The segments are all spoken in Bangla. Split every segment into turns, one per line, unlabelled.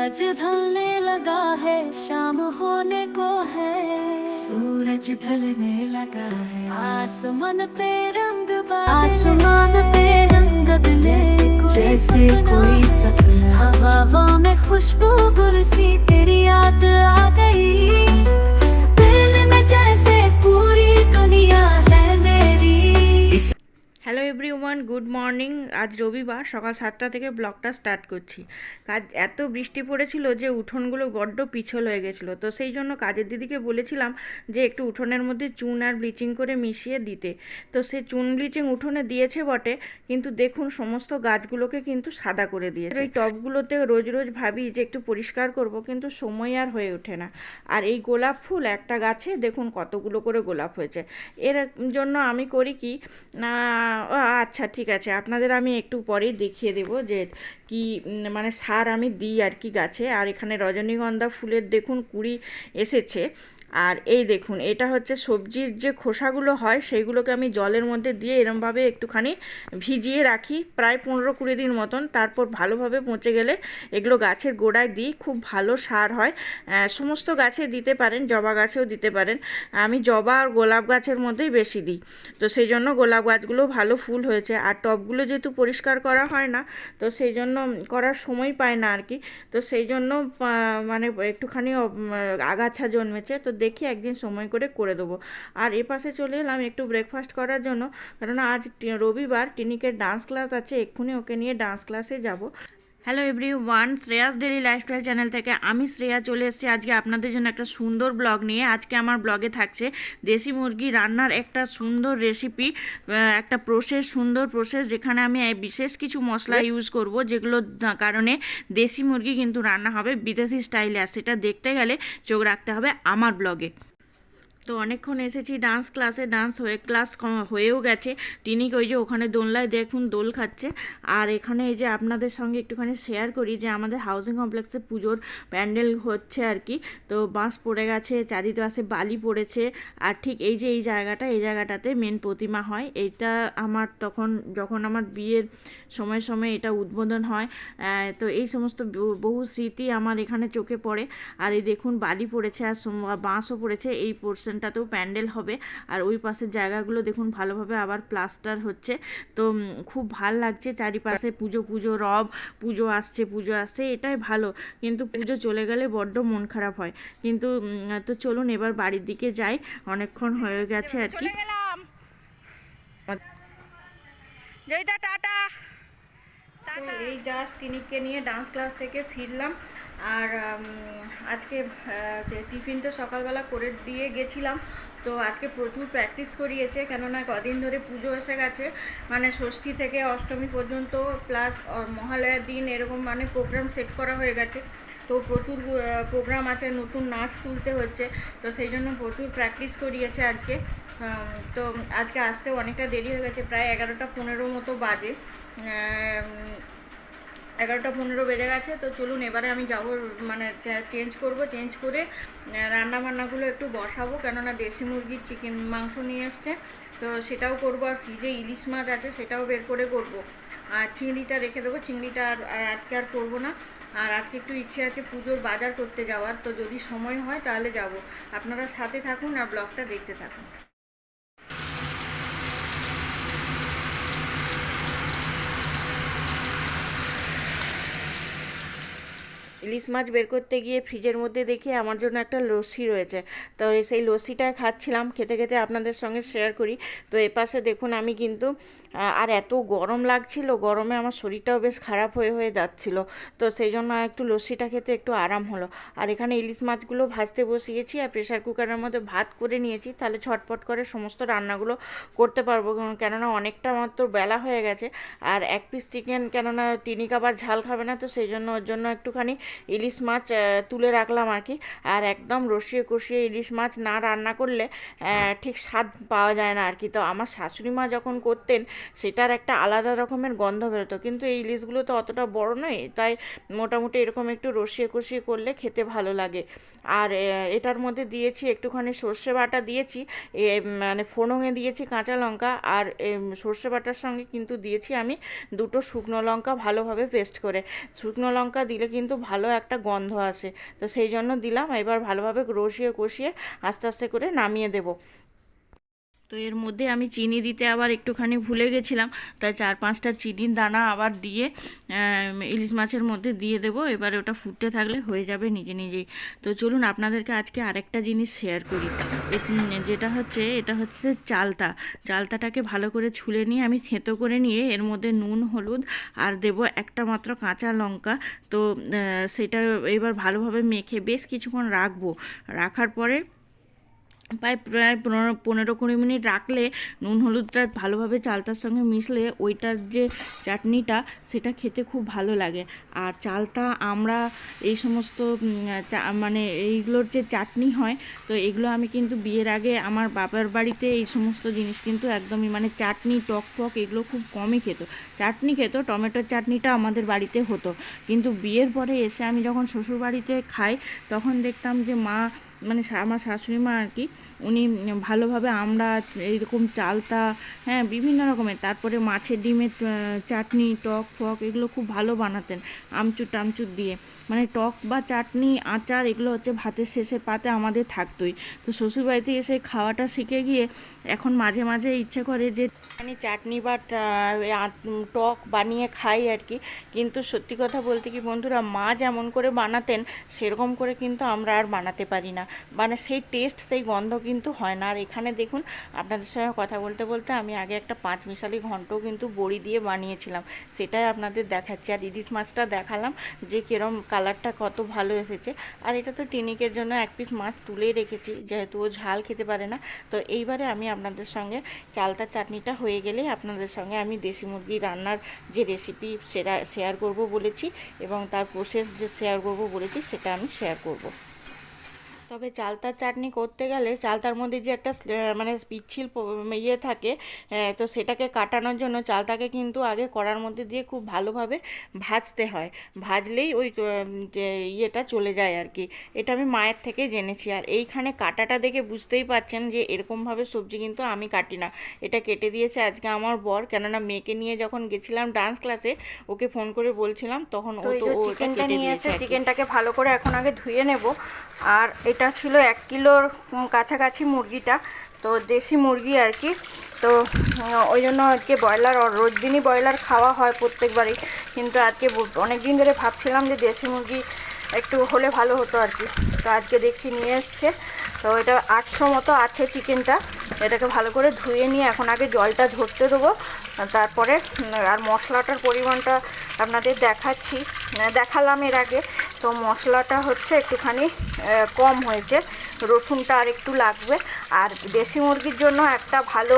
आज ढलने लगा है शाम होने को है। सूरज ढलने लगा है। आसमान पे रंग आसमान पे रंग जैसे जैसे कोई सपना। हवा में खुशबू गुलसी तेरी याद आ गई।
এভরিওয়ান গুড মর্নিং আজ রবিবার, সকাল সাতটা থেকে ব্লগটা স্টার্ট করছি। কাজ, এত বৃষ্টি পড়েছিল যে উঠোনগুলো বড্ড পিছল হয়ে গেছিল। তো সেই জন্য কাজের দিদিকে বলেছিলাম যে একটু উঠোনের মধ্যে চুন আর ব্লিচিং করে মিশিয়ে দিতে। তো সে চুন ব্লিচিং উঠোনে দিয়েছে বটে, কিন্তু দেখুন সমস্ত গাছগুলোকে কিন্তু সাদা করে দিয়েছে। এই টবগুলোতে রোজ রোজ ভাবি যে একটু পরিষ্কার করব, কিন্তু সময় আর হয়ে ওঠে না। আর এই গোলাপ ফুল একটা গাছে, দেখুন কতগুলো করে গোলাপ হয়েছে। এর জন্য আমি করি কি, না ও আচ্ছা ঠিক আছে। আপনাদের আমি একটু পরেই দেখিয়ে দেব যে কি মানে সার আমি দিই আর কি গাছে। আর এখানে রজনীগন্ধা ফুলের দেখুন, কুঁড়ি এসেছে। আর এই দেখুন, এটা হচ্ছে সবজির যে খোসাগুলো হয় সেইগুলোকে আমি জলের মধ্যে দিয়ে এরমভাবে একটুখানি ভিজিয়ে রাখি প্রায় পনেরো কুড়ি দিন মতন। তারপর ভালোভাবে পচে গেলে এগুলো গাছের গোড়ায় দিই, খুব ভালো সার হয়। সমস্ত গাছে দিতে পারেন, জবা গাছেও দিতে পারেন। আমি জবা আর গোলাপ গাছের মধ্যেই বেশি দিই। তো সেই জন্য গোলাপ গাছগুলো ভালো ফুল হয়েছে। আর টবগুলো যেহেতু পরিষ্কার করা হয় না, তো সেই জন্য করার সময় পায় না আর কি। তো সেই জন্য মানে একটুখানি আগাছা জন্মেছে। তো দেখি একদিন সময় করে করে দেবো। আর এ পাশে চলে এলাম একটু ব্রেকফাস্ট করার জন্য। কেননা আজ রবিবার, টিনিকের ডান্স ক্লাস আছে, এক্ষুনি ওকে নিয়ে ডান্স ক্লাসে যাব। Hello everyone Shreya's daily lifestyle channel থেকে আমি শ্রেয়া চলে এসেছি। আজকে আপনাদের জন্য একটা সুন্দর ব্লগ নিয়ে। আজকে আমার ব্লগে থাকছে দেশি মুরগি রান্নার একটা সুন্দর রেসিপি একটা প্রসেস সুন্দর প্রসেস যেখানে আমি বিশেষ কিছু মশলা ইউজ করব যেগুলোর দা- কারণে দেশি মুরগি কিন্তু রান্না হবে বিদেশি স্টাইলে আর সেটা দেখতে গেলে চোখ রাখতে হবে আমার ব্লগে তো অনেকক্ষণ এসেছি ডান্স ক্লাসে ডান্স হয়ে ক্লাস হয়েও গেছে। টিনিক ওই যে ওখানে দোলনায় দেখুন, দোল খাচ্ছে। আর এখানে এই যে আপনাদের সঙ্গে একটুখানি শেয়ার করি যে আমাদের হাউজিং কমপ্লেক্সে পুজোর প্যান্ডেল হচ্ছে আর কি। তো বাঁশ পড়ে গেছে, চারিপাশে বালি পড়েছে। আর ঠিক এই যে এই জায়গাটা, এই জায়গাটাতে মেন প্রতিমা হয়। এইটা আমার তখন, যখন আমার বিয়ের সময় সময় এটা উদ্বোধন হয়। তো এই সমস্ত বহু- স্মৃতি আমার এখানে চোখে পড়ে। আর এই দেখুন বালি পড়েছে আর বাঁশও পড়েছে। এই পোর্শনটাতেও প্যান্ডেল হবে। আর ওই পাশের জায়গাগুলো দেখুন ভালোভাবে আবার প্লাস্টার হচ্ছে। তো খুব ভালো লাগছে চারিপাশে পুজো পুজো রব, পুজো আসছে পুজো আসছে, এটাই ভালো। কিন্তু পুজো চলে গেলে বড্ড মন খারাপ হয়। কিন্তু তো চলুন এবার বাড়ির দিকে যাই। অনেকক্ষণ হয়ে গেছে আর কি।
টাটা।
তো এই জাস্ট টিনিককে নিয়ে ডান্স ক্লাস থেকে ফিরলাম। আর আজকে টিফিনটা টিফিন তো সকালবেলা করে দিয়ে গেছিলাম তো আজকে প্রচুর প্র্যাকটিস করিয়েছে কেননা কদিন ধরে পুজো এসে গেছে। মানে ষষ্ঠী থেকে অষ্টমী পর্যন্ত প্লাস মহালয়ার দিন এরকম মানে প্রোগ্রাম সেট করা হয়ে গেছে। তো প্রচুর প্রোগ্রাম আছে, নতুন নাচ তুলতে হচ্ছে। তো সেই জন্য প্রচুর প্র্যাকটিস করিয়েছে আজকে। তো আজকে আসতে অনেকটা দেরি হয়ে গেছে, প্রায় এগারোটা পনেরো মতো বাজে। এগারোটা পনেরো বেজে গেছে, তো চলুন এবারে আমি যাব মানে চেঞ্জ করব চেঞ্জ করে রান্না বান্নাগুলো একটু বসাবো। কেননা দেশি মুরগির চিকেন মাংস নিয়ে এসছে, তো সেটাও করব। আর ফ্রিজে ইলিশ মাছ আছে, সেটাও বের করে করব। আর চিংড়িটা রেখে দেবো। চিংড়িটা আর আজকে আর করব না। আর আজকে একটু ইচ্ছে আছে পুজোর বাজার করতে যাওয়ার, তো যদি সময় হয় তাহলে যাব। আপনারা সাথে থাকুন আর ব্লগটা দেখতে থাকুন। ইলিশ মাছ বের করতে গিয়ে ফ্রিজের মধ্যে দেখি আমার জন্য একটা লস্যি রয়েছে। তো সেই লস্যিটা খাচ্ছিলাম, খেতে খেতে আপনাদের সঙ্গে শেয়ার করি। তো এপাশে দেখুন আমি কিন্তু আর এত গরম লাগছিল, গরমে আমার শরীরটাও বেশ খারাপ হয়ে হয়ে যাচ্ছিল। তো সেই জন্য একটু লস্যিটা খেতে একটু আরাম হলো। আর এখানে ইলিশ মাছগুলো ভাজতে বসিয়েছি আর প্রেশার কুকারের মধ্যে ভাত করে নিয়েছি, তাহলে ছটপট করে সমস্ত রান্নাগুলো করতে পারব। কেননা অনেকটা মাত্র বেলা হয়ে গেছে, আর এক পিস চিকেন কেননা টিনিক আবার ঝাল খাবে না, তো সেই জন্য ওর জন্য একটুখানি ইলিশ মাছ তুলে রাখলাম আর কি। আর একদম রসিয়ে কষিয়ে ইলিশ মাছ না রান্না করলে ঠিক স্বাদ পাওয়া যায় না আর কি। তো আমার শাশুড়ি মা যখন করতেন, সেটার একটা আলাদা রকমের গন্ধ বেরোতো। কিন্তু এই ইলিশগুলো তো অতটা বড় নয়, তাই মোটামুটি এরকম একটু রসিয়ে কষিয়ে করলে খেতে ভালো লাগে। আর এটার মধ্যে দিয়েছি একটুখানি সর্ষে বাটা দিয়েছি মানে ফোড়নে দিয়েছি কাঁচা লঙ্কা। আর সর্ষে বাটার সঙ্গে কিন্তু দিয়েছি আমি দুটো শুকনো লঙ্কা ভালোভাবে পেস্ট করে। শুকনো লঙ্কা দিলে কিন্তু ভালো ভালো একটা গন্ধ আসে। তো সেই জন্য দিলাম, এবার ভালোভাবে রসিয়ে কষিয়ে আস্তে আস্তে করে নামিয়ে দেবো। তো এর মধ্যে আমি চিনি দিতে আবার একটুখানি ভুলে গেছিলাম, তাই চার পাঁচটা চিনির দানা আবার দিয়ে ইলিশ মাছের মধ্যে দিয়ে দেবো। এবারে ওটা ফুটতে থাকলে হয়ে যাবে নিজে নিজেই। তো চলুন আপনাদেরকে আজকে আরেকটা জিনিস শেয়ার করি। যেটা হচ্ছে, এটা হচ্ছে চালতা। চালতাটাকে ভালো করে ছুলে নিয়ে আমি থেঁতো করে নিয়ে এর মধ্যে নুন, হলুদ আর দেব একটা মাত্র কাঁচা লঙ্কা। তো সেটা এবার ভালোভাবে মেখে বেশ কিছুক্ষণ রাখব। রাখার পরে প্রায় প্রায় পনেরো পনেরো কুড়ি মিনিট রাখলে নুন হলুদটা ভালোভাবে চালতার সঙ্গে মিশলে ওইটার যে চাটনিটা সেটা খেতে খুব ভালো লাগে। আর চালতা আমরা এই সমস্ত মানে এইগুলোর যে চাটনি হয়, তো এগুলো আমি কিন্তু বিয়ের আগে আমার বাবার বাড়িতে এই সমস্ত জিনিস কিন্তু একদমই মানে চাটনি, টক টক এগুলো খুব কমই খেত। চাটনি খেত, টমেটোর চাটনিটা আমাদের বাড়িতে হতো। কিন্তু বিয়ের পরে এসে আমি যখন শ্বশুর বাড়িতে খাই, তখন দেখতাম যে মা মানে আমার শাশুড়ি মা আর কি উনি ভালোভাবে আমরা এইরকম চালতা হ্যাঁ বিভিন্ন রকমের। তারপরে মাছের ডিমের চাটনি, টক, ফক এগুলো খুব ভালো বানাতেন আমচুর টামচুর দিয়ে। মানে টক বা চাটনি, আচার এগুলো হচ্ছে ভাতের শেষে পাতে আমাদের থাকতোই। তো শ্বশুরবাড়িতে এসে খাওয়াটা শিখে গিয়ে এখন মাঝে মাঝে ইচ্ছে করে যে মানে চাটনি বা টক বানিয়ে খাই আর কি। কিন্তু সত্যি কথা বলতে কি বন্ধুরা, মা যেমন করে বানাতেন, সেরকম করে কিন্তু আমরা আর বানাতে পারি না। মানে সেই টেস্ট সেই গন্ধ কিন্তু হয় না। আর এখানে দেখুন, আপনাদের সঙ্গে কথা বলতে বলতে আমি আগে একটা পাঁচ মিশালি ঘন্টও কিন্তু বড়ি দিয়ে বানিয়েছিলাম। সেটাই আপনাদের দেখাচ্ছি। আর ইলিশ মাছটা দেখালাম যে কিরম কালারটা কত ভালো এসেছে। আর এটা তো টিনিকের জন্য এক পিস মাছ তুলেই রেখেছি, যেহেতু ও ঝাল খেতে পারে না। তো এইবারে আমি আপনাদের সঙ্গে চালতা চাটনিটা হয়ে গেলে আপনাদের সঙ্গে আমি দেশি মুরগি রান্নার যে রেসিপি সেটা শেয়ার করব বলেছি এবং তার প্রসেস যে শেয়ার করব বলেছি সেটা আমি শেয়ার করব। তবে চালতার চাটনি করতে গেলে চালতার মধ্যে যে একটা মানে পিচ্ছিল ইয়ে থাকে তো সেটাকে কাটানোর জন্য চালতাকে কিন্তু আগে কড়ার মধ্যে দিয়ে খুব ভালোভাবে ভাজতে হয়। ভাজলেই ওই যে ইয়েটা চলে যায় আর কি। এটা আমি মায়ের থেকে জেনেছি। আর এইখানে কাটাটা দেখে বুঝতেই পারছেন যে এরকমভাবে সবজি কিন্তু আমি কাটি না। এটা কেটে দিয়েছে আজকে আমার বর। কেননা মেয়েকে নিয়ে যখন গেছিলাম ডান্স ক্লাসে ওকে ফোন করে বলছিলাম তখন ও তো চিকেনটা নিয়ে কি।
চিকেনটাকে ভালো করে এখন আগে ধুয়ে নেব। আর এটা ছিল এক কিলোর কাছাকাছি মুরগিটা, তো দেশি মুরগি আর কি। তো ওই জন্য আজকে ব্রয়লার রোজ দিনই ব্রয়লার খাওয়া হয় প্রত্যেকবারই। কিন্তু আজকে অনেক দিন ধরে ভাবছিলাম যে দেশি মুরগি একটু হলে ভালো হতো আর কি। তো আজকে দেখছি নিয়ে এসছে। তো এটা আটশো মতো আছে চিকেনটা। এটাকে ভালো করে ধুয়ে নিয়ে এখন আগে জলটা ধরতে দেবো। তারপরে আর মশলাটার পরিমাণটা আপনাদের দেখাচ্ছি। দেখালাম এর আগে। তো মশলাটা হচ্ছে একটুখানি কম হয়েছে। রসুনটা আর একটু লাগবে। আর দেশি মুরগির জন্য একটা ভালো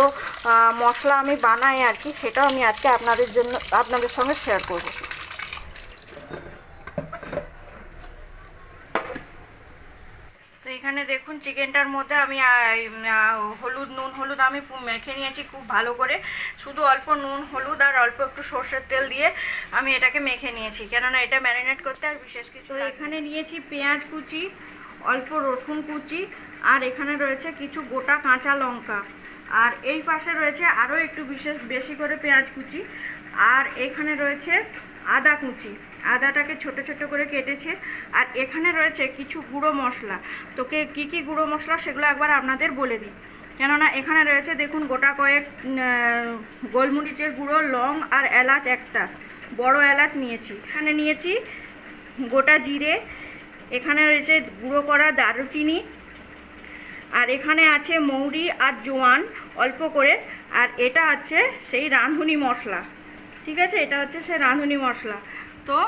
মশলা আমি বানাই আর কি, সেটাও আমি আজকে আপনাদের জন্য, আপনাদের সঙ্গে শেয়ার করব। এখানে দেখুন চিকেনটার মধ্যে আমি হলুদ নুন হলুদ আমি মেখে নিয়েছি খুব ভালো করে। শুধু অল্প নুন হলুদ আর অল্প একটু সর্ষের তেল দিয়ে আমি এটাকে মেখে নিয়েছি। কেননা এটা ম্যারিনেট করতে আর বিশেষ কিছু এখানে নিয়েছি পেঁয়াজ কুচি অল্প রসুন কুচি আর এখানে রয়েছে কিছু গোটা কাঁচা লঙ্কা। আর এই পাশে রয়েছে আরও একটু বিশেষ বেশি করে পেঁয়াজ কুচি। আর এখানে রয়েছে আদা কুচি। আদাটাকে ছোট ছোট করে কেটেছে। আর এখানে রয়েছে কিছু গুঁড়ো মশলা। তোকে কি কি গুঁড়ো মশলা সেগুলো একবার আপনাদের বলে দিই। কেননা এখানে রয়েছে দেখুন গোটা কয়েক গোলমরিচের গুঁড়ো, লং আর এলাচ একটা। বড় এলাচ নিয়েছি। এখানে নিয়েছি গোটা জিরে। এখানে রয়েছে গুঁড়ো করা দারুচিনি। আর এখানে আছে মৌরি আর জোয়ান অল্প করে। আর এটা আছে সেই রাঁধুনি মশলা। ঠিক আছে? এটা হচ্ছে সেই রাঁধুনি মশলা। তো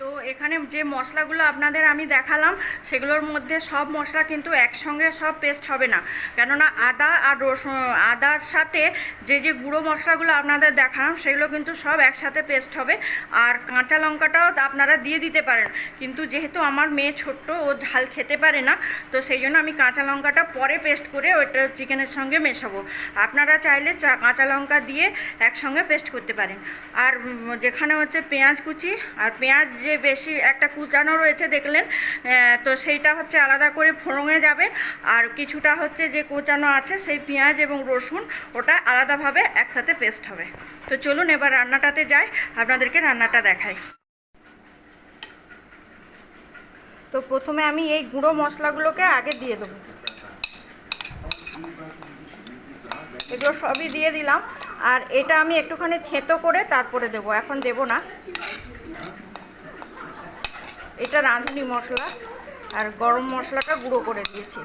তো এখানে যে মশলাগুলো আপনাদের আমি দেখালাম, সেগুলোর মধ্যে সব মশলা কিন্তু একসঙ্গে সব পেস্ট হবে না। কেননা আদা আর রসুন, আদার সাথে যে যে গুঁড়ো মশলাগুলো আপনাদের দেখালাম, সেগুলো কিন্তু সব একসাথে পেস্ট হবে। আর কাঁচা লঙ্কাটাও আপনারা দিয়ে দিতে পারেন। কিন্তু যেহেতু আমার মেয়ে ছোট্ট, ও ঝাল খেতে পারে না, তো সেই জন্য আমি কাঁচা লঙ্কাটা পরে পেস্ট করে ওইটা চিকেনের সঙ্গে মেশাবো। আপনারা চাইলে চা, কাঁচা লঙ্কা দিয়ে একসঙ্গে পেস্ট করতে পারেন। আর যেখানে হচ্ছে পেঁয়াজ কুচি, আর পেঁয়াজ যে বেশি একটা কুচানো রয়েছে দেখলেন তো সেইটা হচ্ছে আলাদা করে ফোড়ঙে যাবে। আর কিছুটা হচ্ছে যে কোচানো আছে, সেই পেঁয়াজ এবং রসুন, ওটা আলাদাভাবে একসাথে পেস্ট হবে। তো চলুন এবার রান্নাটাতে যাই, আপনাদেরকে রান্নাটা দেখাই। তো প্রথমে আমি এই গুঁড়ো মশলাগুলোকে আগে দিয়ে দেবো। এগুলো সবই দিয়ে দিলাম। আর এটা আমি একটুখানি থেঁতো করে তারপরে দেবো, এখন দেব না। এটা রাঁধুনি মশলা আর গরম মশলাটা গুঁড়ো করে দিয়েছি।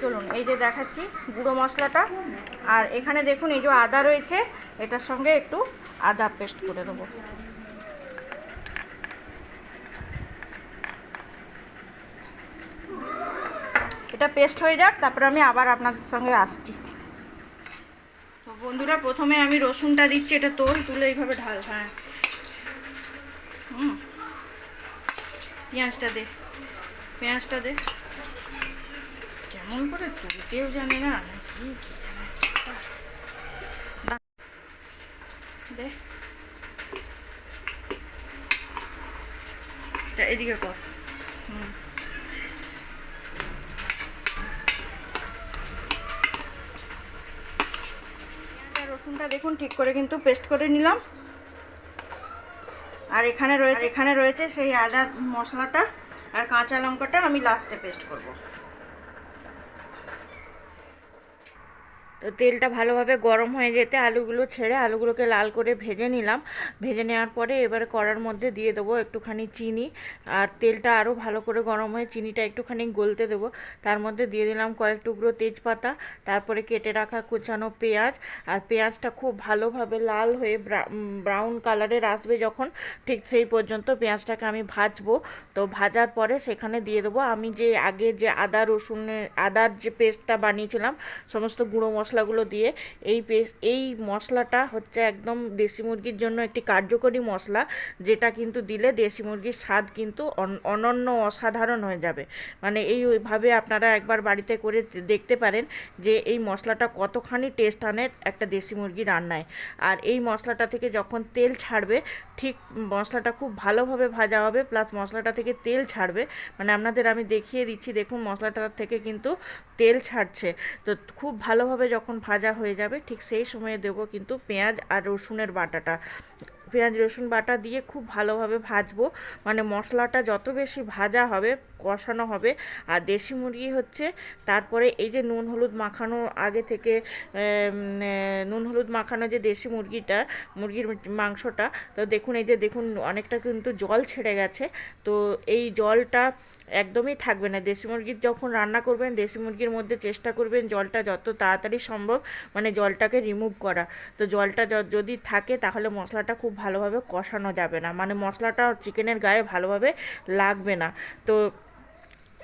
চলুন, এই যে দেখাচ্ছি গুঁড়ো মশলাটা। আর এখানে দেখুন, এই যে আদা রয়েছে, এটার সঙ্গে একটু আদা পেস্ট করে দেবো। এটা পেস্ট হয়ে যাক, তারপরে আমি আবার আপনাদের সঙ্গে আসছি। তো বন্ধুরা, প্রথমে আমি রসুনটা দিচ্ছি, এটা তোল তুলে এইভাবে ঢাল হ্যাঁ হুম পেঁয়াজটা দে পেঁয়াজটা দে। কেমন করে তুলতেও জানি না কি দা- দে এদিকে কর। হুম। রসুনটা দেখুন, ঠিক করে কিন্তু পেস্ট করে নিলাম। আর এখানে রয়েছে এখানে রয়েছে সেই আদা মশলাটা আর কাঁচা লঙ্কাটা আমি লাস্টে পেস্ট করব।
তো তেলটা ভালোভাবে গরম হয়ে যেতে আলুগুলো ছেড়ে আলুগুলোকে লাল করে ভেজে নিলাম। ভেজে নেওয়ার পরে এবারে কড়ার মধ্যে দিয়ে দেবো একটুখানি চিনি। আর তেলটা আরও ভালো করে গরম হয়ে চিনিটা একটুখানি গলতে দেবো। তার মধ্যে দিয়ে দিলাম কয়েক টুকরো তেজপাতা, তারপরে কেটে রাখা কুচানো পেঁয়াজ। আর পেঁয়াজটা খুব ভালোভাবে লাল হয়ে ব্রাউন কালারের আসবে যখন, ঠিক সেই পর্যন্ত পেঁয়াজটাকে আমি ভাজবো। তো ভাজার পরে সেখানে দিয়ে দেবো আমি যে আগে যে আদা রসুনের, আদার যে পেস্টটা বানিয়েছিলাম, সমস্ত গুঁড়ো মশলাগুলো দিয়ে এই পেস্ট এই মশলাটা হচ্ছে একদম দেশি মুরগির জন্য একটি কার্যকরী মশলা, যেটা কিন্তু দিলে দেশি মুরগির স্বাদ কিন্তু অন- অনন্য অসাধারণ হয়ে যাবে। মানে এইভাবে আপনারা একবার বাড়িতে করে দেখতে পারেন যে এই মশলাটা কতখানি টেস্ট আনে একটা দেশি মুরগি রান্নায়। আর এই মশলাটা থেকে যখন তেল ছাড়বে, ঠিক মশলাটা খুব ভালোভাবে ভাজা হবে প্লাস মশলাটা থেকে তেল ছাড়বে। মানে আপনাদের আমি দেখিয়ে দিচ্ছি, দেখুন মশলাটা থেকে কিন্তু তেল ছাড়ছে। তো খুব ভালোভাবে যখন ভাজা হয়ে যাবে ঠিক সেই সময়ে দেবো কিন্তু পেঁয়াজ আর রসুনের বাটাটা। পেঁয়াজ, রসুন বাটা দিয়ে খুব ভালোভাবে ভাজবো। মানে মশলাটা যত বেশি ভাজা হবে, কষানো হবে, আর দেশি মুরগি হচ্ছে, তারপরে এই যে নুন হলুদ মাখানো আগে থেকে নুন হলুদ মাখানো যে দেশি মুরগিটা, মুরগির মাংসটা, তো দেখুন এই যে দেখুন অনেকটা কিন্তু জল ছেড়ে গেছে। তো এই জলটা একদমই থাকবে না। দেশি মুরগির যখন রান্না করবেন, দেশি মুরগির মধ্যে চেষ্টা করবেন জলটা যত তাড়াতাড়ি সম্ভব মানে জলটাকে রিমুভ করা। তো জলটা যদি থাকে তাহলে মশলাটা খুব ভালোভাবে কষানো যাবে না। মানে মশলাটা চিকেনের গায়ে ভালোভাবে লাগবে না। তো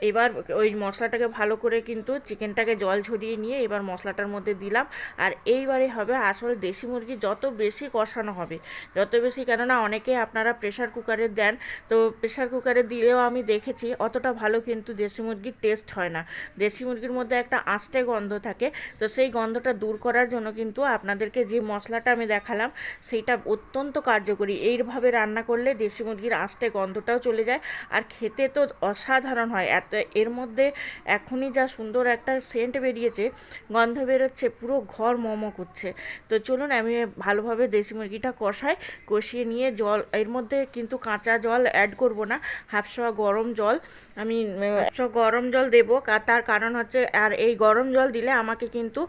এবার ওই মশলাটাকে ভালো করে কিন্তু চিকেনটাকে জল ঝরিয়ে নিয়ে এবার মশলাটার মধ্যে দিলাম। আর এইবারে হবে আসল দেশি মুরগি যত বেশি কষানো হবে। যত বেশি কেননা অনেকে আপনারা প্রেসার কুকারে দেন, তো প্রেসার কুকারে দিলেও আমি দেখেছি অতটা ভালো কিন্তু দেশি মুরগির টেস্ট হয় না। দেশি মুরগির মধ্যে একটা আঁশটে গন্ধ থাকে, তো সেই গন্ধটা দূর করার জন্য কিন্তু আপনাদেরকে যে মশলাটা আমি দেখালাম, সেইটা অত্যন্ত কার্যকরী। এইভাবে রান্না করলে দেশি মুরগির আঁশটে গন্ধটাও চলে যায়। আর খেতে তো অসাধারণ হয়, এত এর মধ্যে এখনই যা সুন্দর একটা সেন্ট বেরিয়েছে, গন্ধ বেরোচ্ছে, পুরো ঘর মম করছে। তো চলুন আমি ভালোভাবে দেশি মুরগিটা কষাই, কষিয়ে নিয়ে জল, এর মধ্যে কিন্তু কাঁচা জল অ্যাড করব না হাফসা গরম জল। আমি হাফসা গরম জল দেবো তার কারণ হচ্ছে, আর এই গরম জল দিলে আমাকে কিন্তু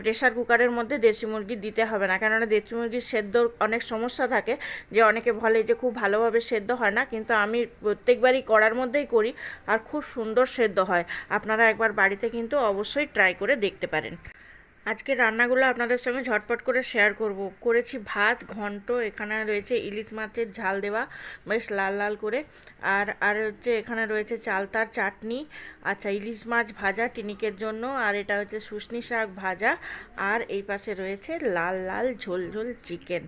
প্রেসার কুকারের মধ্যে দেশি মুরগি দিতে হবে না। কেননা দেশি মুরগির সেদ্ধ অনেক সমস্যা থাকে, যে অনেকে বলে যে খুব ভালোভাবে সেদ্ধ হয় না, কিন্তু আমি প্রত্যেকবারই কড়ার মধ্যেই করি, আর খুব সুন্দর সেদ্ধ হয়। আপনারা একবার বাড়িতে কিন্তু অবশ্যই ট্রাই করে দেখতে পারেন। আজকে রান্নাগুলো আপনাদের সঙ্গে ঝটপট করে শেয়ার করব। করেছি ভাত, ঘন্ট, এখানে রয়েছে ইলিশ মাছের ঝাল দেওয়া, বেশ লাল লাল করে। আর আর হচ্ছে এখানে রয়েছে চালতার চাটনি আচ্ছা ইলিশ মাছ ভাজা টিনিকের জন্য, আর এটা হচ্ছে শুশনি শাক ভাজা, আর এই পাশে রয়েছে লাল লাল, ঝোল ঝোল চিকেন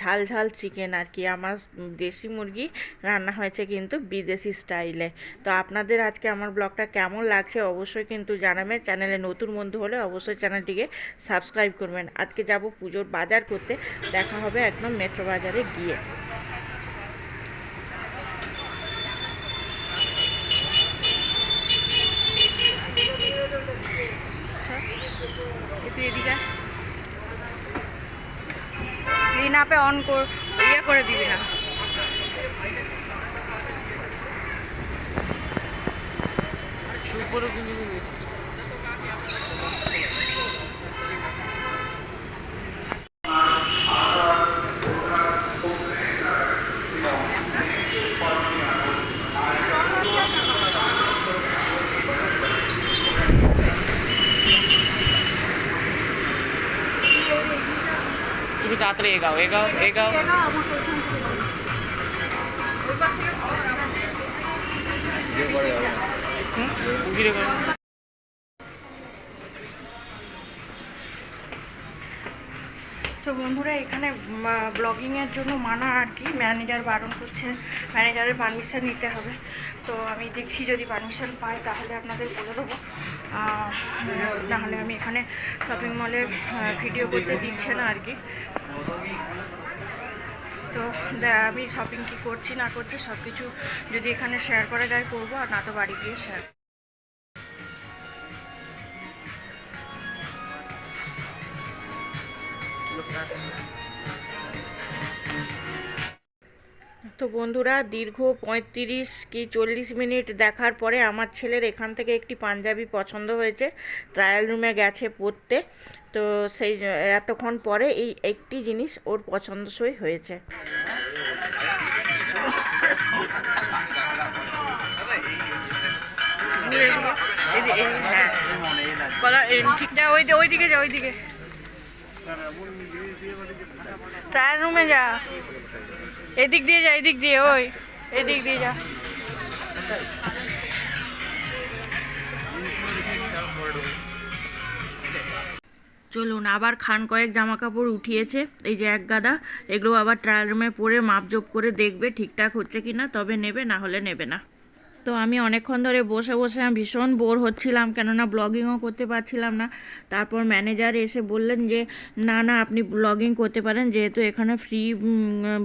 ঝাল ঝাল চিকেন আর কি। আমার দেশি মুরগি রান্না হয়েছে কিন্তু বিদেশি স্টাইলে। তো আপনাদের আজকে আমার ব্লগটা কেমন লাগছে অবশ্যই কিন্তু জানাবেন। চ্যানেলে নতুন বন্ধু হলে অবশ্যই চ্যানেলটিকে সাবস্ক্রাইব করবেন। আজকে যাব পুজোর বাজার করতে। দেখা হবে একদম মেট্রো বাজারে গিয়ে। তুই এদিকে।
ক্লিন আপে অন কর ইয়ে করে দিবি না।
উপরে তাড়াতাড়ি এগাও এগাও এগাও।
তো বন্ধুরা, এখানে ব্লগিংয়ের জন্য মানা আর কি ম্যানেজার বারণ করছে ম্যানেজারের পারমিশন নিতে হবে। তো আমি দেখছি যদি পারমিশন পাই, তাহলে আপনাদের বলে দেবো। নাহলে আমি এখানে শপিং মলের ভিডিও করতে দিচ্ছে না আর কি। তো আমি শপিং কি করছি, না করছি সব কিছু যদি এখানে শেয়ার করা যায় করব, আর না তো বাড়ি গিয়ে শেয়ার
তো বন্ধুরা দীর্ঘ পঁয়ত্রিশ কি চল্লিশ মিনিট দেখার পরে আমার ছেলের এখান থেকে একটি পাঞ্জাবি পছন্দ হয়েছে ট্রায়াল রুমে গেছে পড়তে। তো সেই এতক্ষণ পরে এই একটি জিনিস ওর পছন্দসই হয়েছে।
হ্যাঁ। ওই যা ওই দিকে ট্রায়াল রুমে যা। এদিক দিয়ে যা, এদিক দিয়ে, ওই, এদিক দিয়ে যা।
চলুন, আবার খান কয়েক জামা কাপড় উঠিয়েছে, এই যে এক গাদা, এগুলো আবার ট্রায়াল রুমে পরে মাপজোপ করে দেখবে ঠিকঠাক হচ্ছে কিনা, তবে নেবে না হলে নেবে না। তো আমি অনেকক্ষণ ধরে বসে বসে আমি ভীষণ বোর হচ্ছিলাম, কেননা ব্লগিংও করতে পারছিলাম না। তারপর ম্যানেজার এসে বললেন যে, না না, আপনি ব্লগিং করতে পারেন, যেহেতু এখানে ফ্রি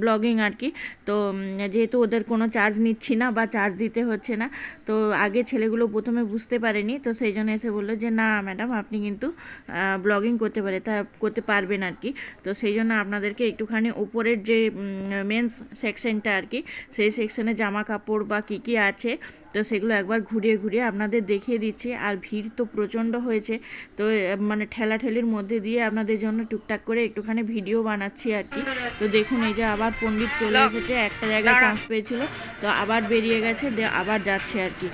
ব্লগিং আর কি। তো যেহেতু ওদের কোনো চার্জ নিচ্ছি না বা চার্জ দিতে হচ্ছে না, তো আগে ছেলেগুলো প্রথমে বুঝতে পারেনি, তো সেই জন্য এসে বলল যে, না, ম্যাডাম, আপনি কিন্তু ব্লগিং করতে পারে, তা, করতে পারবেন আর কি। তো সেই জন্য আপনাদেরকে একটুখানি উপরের যে মেন্স সেকশনটা আর কি, সেই সেকশনে জামা কাপড় বা কী কী আছে তো সেগুলো একবার ঘুরিয়ে ঘুরিয়ে আপনাদের দেখিয়ে দিচ্ছি। আর ভিড় তো প্রচণ্ড হয়েছে। তো মানে ঠেলাঠেলির মধ্যে দিয়ে আপনাদের জন্য টুকটাক করে একটুখানি ভিডিও বানাচ্ছি আর কি। তো দেখুন এই যে আবার পণ্ডিত চলে এসেছে একটা জায়গায়। চান্স পেয়েছিল। তো আবার বেরিয়ে গেছে আবার যাচ্ছে আর কি।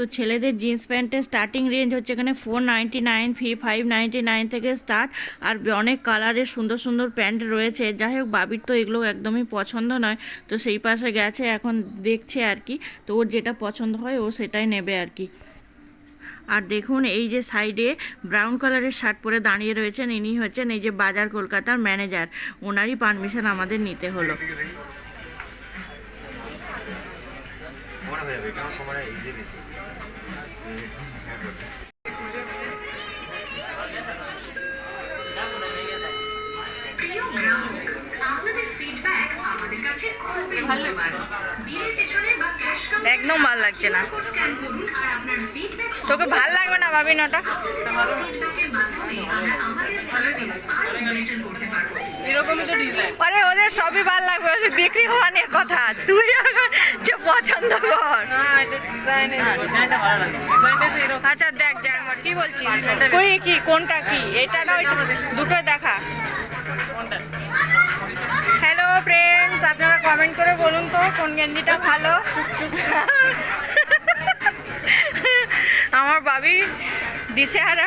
তো ছেলেদের জিন্স প্যান্টের স্টার্টিং রেঞ্জ হচ্ছে এখানে four ninety nine five ninety nine থেকে স্টার্ট আর অনেক কালারের সুন্দর সুন্দর প্যান্ট রয়েছে। যাই হোক, বাবির তো এগুলো একদমই পছন্দ নয়, তো সেই পাশে গেছে, এখন দেখছে আর কি। তো ওর যেটা পছন্দ হয়, ও সেটাই নেবে আর কি। আর দেখুন, এই যে সাইডে ব্রাউন কালারের শার্ট পরে দাঁড়িয়ে রয়েছেন, ইনি হচ্ছেন এই যে বাজার কলকাতার ম্যানেজার ওনারই পারমিশন আমাদের নিতে হলো।
একদম ভালো লাগছে না। তোকে ভালো লাগবে না ভাবি
সার্ভিস
আরও ওদের সবই ভালো লাগবে ওদের বিক্রি হওয়া নিয়ে কথা। তুই যে পছন্দ কর। আচ্ছা দেখ দেখ কি বলছিস? কই কি কোনটা কি? এটা না দুটো দেখা। ফ্রেন্ডস আপনারা কমেন্ট করে বলুন তো কোন গেঞ্জিটা ভালো। আমার বাবি দিশেহারা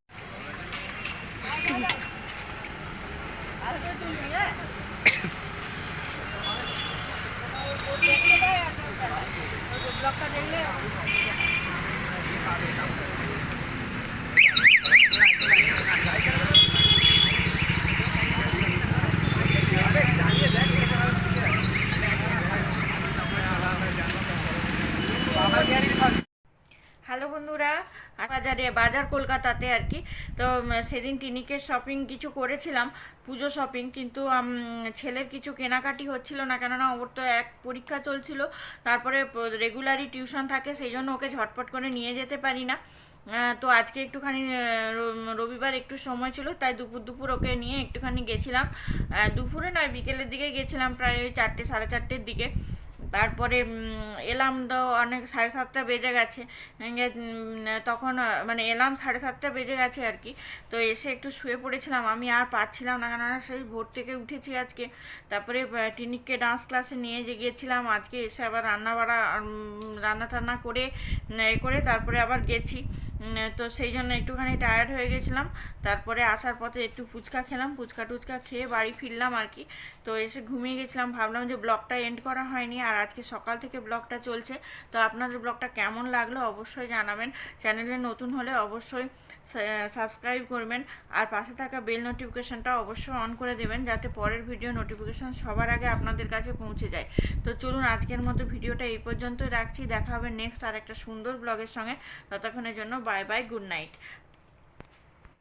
বাজারে বাজার কলকাতাতে আর কি। তো সেদিন টিনিকে শপিং কিছু করেছিলাম, পুজো শপিং কিন্তু ছেলের কিছু কেনাকাটি হচ্ছিল না, কেননা ওর তো এক পরীক্ষা চলছিল, তারপরে রেগুলারই টিউশন থাকে, সেই জন্য ওকে ঝটপট করে নিয়ে যেতে পারি না। তো আজকে একটুখানি রবিবার একটু সময় ছিল, তাই দুপুর দুপুর ওকে নিয়ে একটুখানি গেছিলাম। দুপুরে নয়, বিকেলের দিকে গেছিলাম, প্রায় ওই চারটে, সাড়ে চারটের দিকে। তারপরে এলাম তো অনেক সাড়ে সাতটা বেজে গেছে। তখন মানে এলাম সাড়ে সাতটা বেজে গেছে আর কি। তো এসে একটু শুয়ে পড়েছিলাম। আমি আর পাচ্ছিলাম না, কেননা সেই ভোর থেকে উঠেছি আজকে। তারপরে টিনিককে ডান্স ক্লাসে নিয়ে যে গিয়েছিলাম, আজকে এসে আবার রান্না বাড়া রান্না টান্না করে এ করে তারপরে আবার গেছি। তো সেই জন্য একটুখানি টায়ার্ড হয়ে গেছিলাম। তারপরে আসার পথে একটু ফুচকা খেলাম, ফুচকা টুচকা খেয়ে বাড়ি ফিরলাম আর কি। তো এসে ঘুমিয়ে গেছিলাম, ভাবলাম যে ব্লগটা এন্ড করা হয়নি আর আজকে সকাল থেকে ব্লগটা চলছে। তো আপনাদের ব্লগটা কেমন লাগল অবশ্যই জানাবেন। চ্যানেলে নতুন হলে অবশ্যই সাবস্ক্রাইব করবেন আর পাশে থাকা বেল নোটিফিকেশনটা অবশ্যই অন করে দেবেন যাতে পরের ভিডিও নোটিফিকেশন সবার আগে আপনাদের কাছে পৌঁছে যায়। তো চলুন আজকের মতো ভিডিওটা এই পর্যন্তই রাখছি। দেখা হবে নেক্সট আর একটা সুন্দর ব্লগের সঙ্গে। ততক্ষণের জন্য bye bye good night.